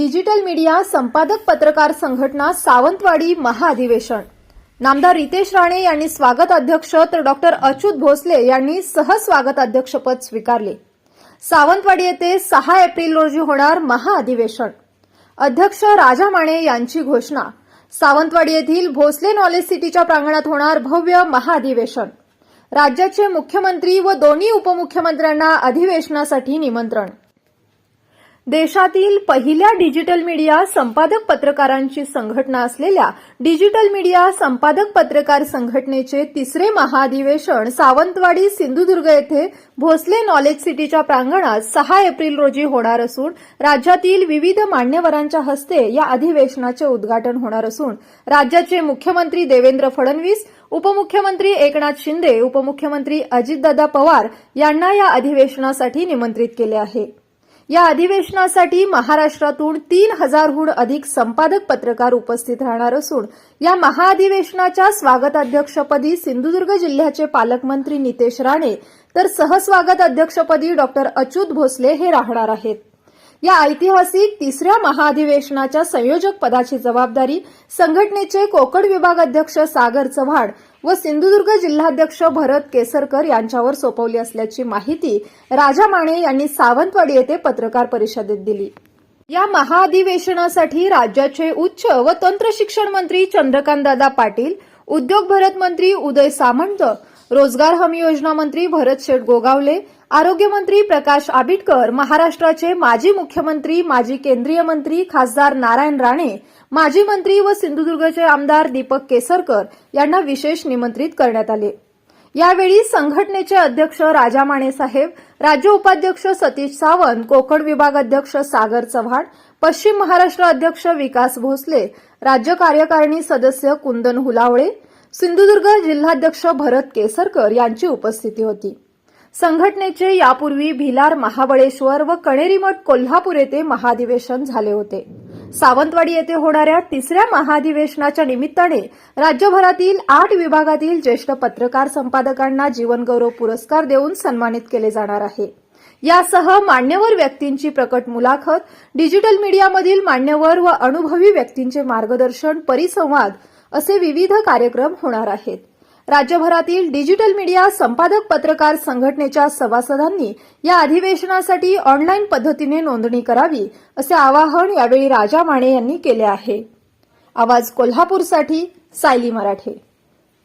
Digital media संपादक पत्रकार संघटना सावंतवाडी महाअधिवेशन नामदार रितेश राणे यांनी स्वागत अध्यक्ष तर डॉक्टर अच्युत भोसले यांनी सहस्वागत अध्यक्षपद स्वीकारले. सावंतवाडी येथे सहा एप्रिल रोजी होणार महाअधिवेशन अध्यक्ष राजा माने यांची घोषणा. सावंतवाडी येथील भोसले नॉलेज सिटीच्या प्रांगणात होणार भव्य महाअधिवेशन राज्याचे मुख्यमंत्री व दोन्ही उपमुख्यमंत्र्यांना अधिवेशनासाठी निमंत्रण. देशातील पहिल्या डिजिटल मीडिया संपादक पत्रकारांची संघटना असलेल्या डिजिटल मीडिया संपादक पत्रकार संघटनेचे तिसरे महाधिवेशन सावंतवाडी सिंधुदुर्ग येथे भोसले नॉलेज सिटीच्या प्रांगणात सहा एप्रिल रोजी होणार असून राज्यातील विविध मान्यवरांच्या हस्ते या अधिवेशनाचे उद्घाटन होणार असून राज्याचे मुख्यमंत्री देवेंद्र फडणवीस उपमुख्यमंत्री एकनाथ शिंदे उपमुख्यमंत्री अजितदादा पवार यांना या अधिवेशनासाठी निमंत्रित केले आहे. या अधिवेशनासाठी महाराष्ट्रातून तीन हजारहून अधिक संपादक पत्रकार उपस्थित राहणार असून या महाअधिवेशनाच्या स्वागताध्यक्षपदी सिंधुदुर्ग जिल्ह्याचे पालकमंत्री नितेश राणे तर सहस्वागत अध्यक्षपदी डॉक्टर अच्युत भोसले हे राहणार आहेत. या ऐतिहासिक तिसऱ्या महाअधिवेशनाच्या संयोजक पदाची जबाबदारी संघटनेचे कोकण विभाग अध्यक्ष सागर चव्हाण व सिंधुदुर्ग जिल्हाध्यक्ष भरत केसरकर यांच्यावर सोपवली असल्याची माहिती राजा माने यांनी सावंतवाडी येथे पत्रकार परिषदेत दिली. या महाअधिवेशनासाठी राज्याचे उच्च व तंत्र शिक्षण मंत्री चंद्रकांतदादा पाटील उद्योग भरत मंत्री उदय सामंत रोजगार हमी योजना मंत्री भरत शेठ गोगावले आरोग्यमंत्री प्रकाश आबिटकर महाराष्ट्राचे माजी मुख्यमंत्री माजी केंद्रीय मंत्री खासदार नारायण राणे माजी मंत्री व सिंधुदुर्गचे आमदार दीपक केसरकर यांना विशेष निमंत्रित करण्यात आले. यावेळी संघटनेचे अध्यक्ष राजा माने साहेब राज्य उपाध्यक्ष सतीश सावंत कोकण विभाग अध्यक्ष सागर चव्हाण पश्चिम महाराष्ट्र अध्यक्ष विकास भोसले राज्य कार्यकारिणी सदस्य कुंदन हुलावळे सिंधुदुर्ग जिल्हाध्यक्ष भरत केसरकर यांची उपस्थिती होती. संघटनेचे यापूर्वी भिलार महाबळेश्वर व कणेरीमठ कोल्हापूर येथे महाधिवेशन झाले होते. सावंतवाडी येथे होणाऱ्या तिसऱ्या महाधिवेशनाच्या निमित्ताने राज्यभरातील आठ विभागातील ज्येष्ठ पत्रकार संपादकांना जीवनगौरव पुरस्कार देऊन सन्मानित केले जाणार आहे. यासह मान्यवर व्यक्तींची प्रकट मुलाखत डिजिटल मीडियामधील मान्यवर व अनुभवी व्यक्तींचे मार्गदर्शन परिसंवाद असे विविध कार्यक्रम होणार आहेत. राज्यभरातील डिजिटल मीडिया संपादक पत्रकार संघटनेच्या सभासदांनी या अधिवेशनासाठी ऑनलाईन पद्धतीने नोंदणी करावी असे आवाहन यावेळी राजा माने यांनी केले आहे. आवाज कोल्हापूरसाठी सायली मराठे.